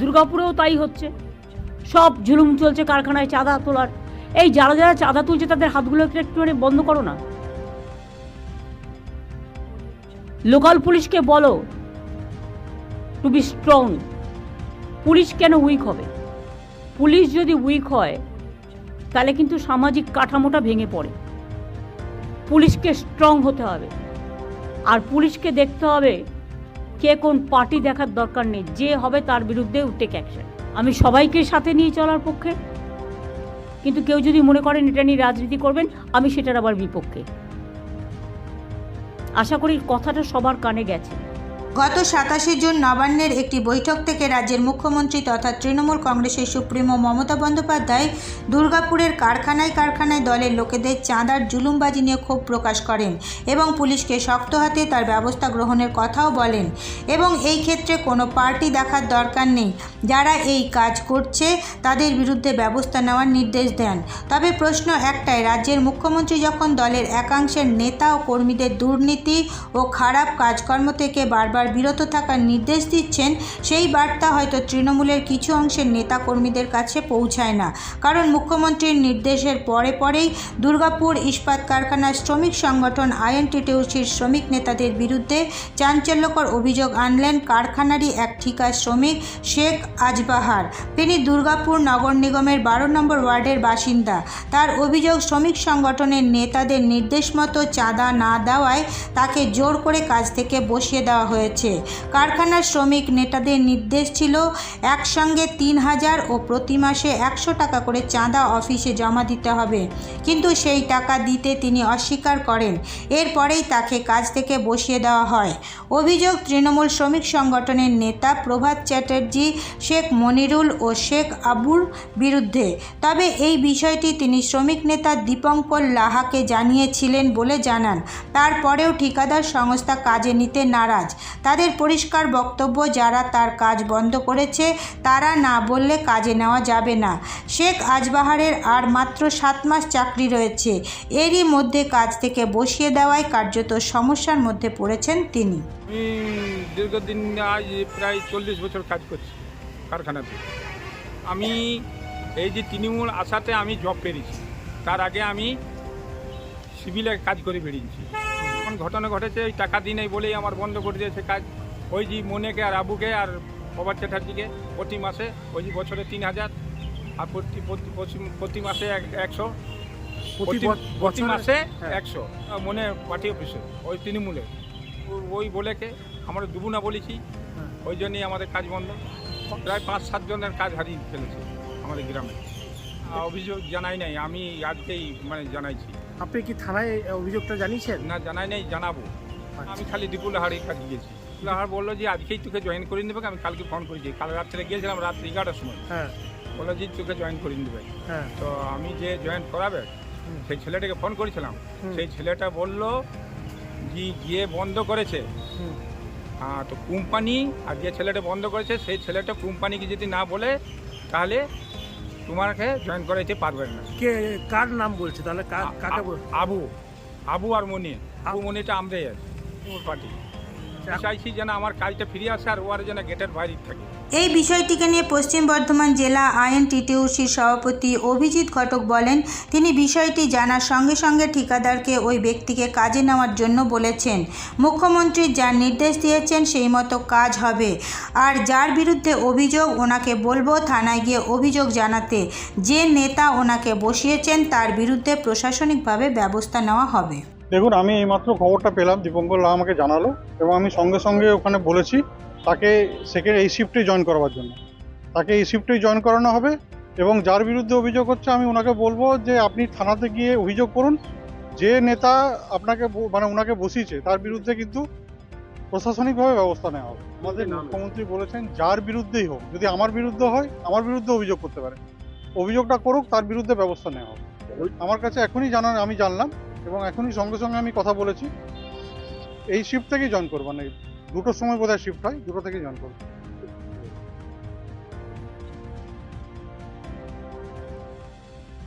দুর্গাপুরেও তাই হচ্ছে। সব ঝুলুম চলছে কারখানায় চাঁদা তোলার। এই যারা যারা চাঁদা তুলছে তাদের হাতগুলো একটু একটুখানি বন্ধ করো না? লোকাল পুলিশকে বলো টু বি স্ট্রং পুলিশ কেন উইক হবে? পুলিশ যদি উইক হয়, তাহলে কিন্তু সামাজিক কাঠামোটা ভেঙে পড়ে। পুলিশকে স্ট্রং হতে হবে। আর পুলিশকে দেখতে হবে কে কোন পার্টি দেখার দরকার নেই, যে হবে তার বিরুদ্ধে টেক অ্যাকশন আমি সবাইকে সাথে নিয়ে চলার পক্ষে। কিন্তু কেউ যদি মনে করেন এটা নিয়ে রাজনীতি করবেন, আমি সেটার আবার বিপক্ষে। আশা করি কথাটা সবার কানে গেছে। গত সাতাশে জুন নবান্নের একটি বৈঠক থেকে রাজ্যের মুখ্যমন্ত্রী তথা তৃণমূল কংগ্রেসের সুপ্রিমো মমতা বন্দ্যোপাধ্যায় দুর্গাপুরের কারখানায় কারখানায় দলের লোকেদের চাঁদার জুলুমবাজি নিয়ে ক্ষোভ প্রকাশ করেন এবং পুলিশকে শক্ত হাতে তার ব্যবস্থা গ্রহণের কথাও বলেন। এবং এই ক্ষেত্রে কোনো পার্টি দেখার দরকার নেই। যারা এই কাজ করছে, তাদের বিরুদ্ধে ব্যবস্থা নেওয়ার নির্দেশ দেন। তবে প্রশ্ন একটাই, রাজ্যের মুখ্যমন্ত্রী যখন দলের একাংশের নেতা ও কর্মীদের দুর্নীতি ও খারাপ কাজকর্ম থেকে বারবার বিরত থাকার নির্দেশ দিচ্ছেন, সেই বার্তা হয়তো তৃণমূলের কিছু অংশের নেতা কর্মীদের কাছে পৌঁছায় না। কারণ মুখ্যমন্ত্রীর নির্দেশের পরে পরেই দুর্গাপুর ইস্পাত কারখানার শ্রমিক সংগঠন আইএনটিটিউসির শ্রমিক নেতাদের বিরুদ্ধে চাঞ্চল্যকর অভিযোগ আনলেন কারখানারই এক ঠিকা শ্রমিক শেখ আজবাহার। তিনি দুর্গাপুর নগর নিগমের বারো নম্বর ওয়ার্ডের বাসিন্দা। তার অভিযোগ শ্রমিক সংগঠনের নেতাদের নির্দেশ মতো চাঁদা না দেওয়ায় তাকে জোর করে কাজ থেকে বসিয়ে দেওয়া হয়েছে। কারখানার শ্রমিক নেতাদের নির্দেশ ছিল একসঙ্গে তিন হাজার ও প্রতি মাসে একশো টাকা করে চাঁদা অফিসে জমা দিতে হবে। কিন্তু সেই টাকা দিতে তিনি অস্বীকার করেন। এরপরেই তাকে কাজ থেকে বসিয়ে দেওয়া হয়। অভিযোগ, তৃণমূল শ্রমিক সংগঠনের নেতা প্রভাত চ্যাটার্জি, শেখ মনিরুল ও শেখ আবুর বিরুদ্ধে। তবে এই বিষয়টি তিনি শ্রমিক নেতা দীপঙ্কর লাহাকে জানিয়েছিলেন বলে জানান। তারপরেও ঠিকাদার সংস্থা কাজে নিতে নারাজ। তাদের পরিষ্কার বক্তব্য যারা তার কাজ বন্ধ করেছে, তারা না বললে কাজে নেওয়া যাবে না। শেখ আজবাহারের আর মাত্র সাত মাস চাকরি রয়েছে। এরই মধ্যে কাজ থেকে বসিয়ে দেওয়ায় কার্যত সমস্যার মধ্যে পড়েছেন তিনি। আমি দীর্ঘদিন আজ প্রায় চল্লিশ বছর কাজ করছি কারখানাতে। আমি এই যে তৃণমূল আসাতে আমি জব পেরেছি, তার আগে আমি সিভিলে কাজ করে বেরিয়েছি এখন ঘটনা ঘটেছে ওই টাকা দিই নাই বলেই আমার বন্ধ করে দিয়েছে কাজ। ওই যে মনেকে আর আবুকে আর প্রভাত চ্যাটার্জিকে প্রতি মাসে ওই যে বছরে তিন হাজার আর প্রতি প্রতি- মাসে এক- একশো। প্রতি মাসে একশো মনে পার্টি অফিসে ওই তৃণমূলে। ওই বলেকে আমরা দুবু না বলেছি ওই জন্যই আমাদের কাজ বন্ধ। প্রায় পাঁচ সাত জনের কাজ হারিয়ে ফেলেছে আমাদের গ্রামে। অভিযোগ জানাই নাই আমি আজকেই মানে জানাইছি। আপনি কি থানায় অভিযোগটা জানিয়েছেন? না জানাই নাই জানাব। আমি খালি দীপুল লাহাড়ির কাজ গিয়েছি লাহার বলল যে আজকেই তোকে জয়েন করে নেবে আমি কালকে ফোন করেছি। কাল রাত্রে গিয়েছিলাম রাত্রি এগারোটার সময়। হ্যাঁ। বলল যে তোকে জয়েন করে নেবে। হ্যাঁ। তো আমি যে জয়েন করাবে সেই ছেলেটাকে ফোন করেছিলাম। সেই ছেলেটা বলল যে গিয়ে বন্ধ করেছে। হ্যাঁ তো কোম্পানি আর যে ছেলেটা বন্ধ করেছে সেই ছেলেটা কোম্পানিকে যদি না বলে তাহলে তোমাকে জয়েন করাইতে পারবে না। কে কার নাম বলছে? তাহলে কার- কাকে বল আবু আবু আর মনি। আবু। মনিটা আমরাই আছি পার্টি চাইছি যেন আমার কাজটা ফিরে আসে আর ও আর যেন গেটের বাইরে থাকে। এই বিষয়টিকে নিয়ে পশ্চিম বর্ধমান জেলা আইএনটিটিউসির সভাপতি অভিজিৎ ঘটক বলেন, তিনি বিষয়টি জানার সঙ্গে সঙ্গে ঠিকাদারকে ওই ব্যক্তিকে কাজে নেওয়ার জন্য বলেছেন। মুখ্যমন্ত্রী যার নির্দেশ দিয়েছেন সেই মতো কাজ হবে। আর যার বিরুদ্ধে অভিযোগ ওনাকে বলব থানায় গিয়ে অভিযোগ জানাতে। যে নেতা ওনাকে বসিয়েছেন তার বিরুদ্ধে প্রশাসনিকভাবে ব্যবস্থা নেওয়া হবে। দেখুন, আমি এইমাত্র খবরটা পেলাম, দীপঙ্কর আমাকে জানালো এবং আমি সঙ্গে সঙ্গে ওখানে বলেছি তাকে সেকেন্ড এই শিফটে জয়েন করাবার জন্য। তাকে এই শিফটেই জয়েন করানো হবে এবং যার বিরুদ্ধে অভিযোগ হচ্ছে আমি ওনাকে বলব যে আপনি থানাতে গিয়ে অভিযোগ করুন। যে নেতা আপনাকে মানে ওনাকে বসিয়েছে তার বিরুদ্ধে কিন্তু প্রশাসনিকভাবে ব্যবস্থা নেওয়া হবে। আমাদের মুখ্যমন্ত্রী বলেছেন যার বিরুদ্ধেই হোক যদি আমার বিরুদ্ধে হয় আমার বিরুদ্ধে অভিযোগ করতে পারে। অভিযোগটা করুক তার বিরুদ্ধে ব্যবস্থা নেওয়া হবে। আমার কাছে এখনই জানান আমি জানলাম এবং এখনই সঙ্গে সঙ্গে আমি কথা বলেছি। এই শিফট থেকেই জয়েন করব মানে দুটোর সময় বোধহয় শিফট হয় দুটো থেকেই জয়েন করব।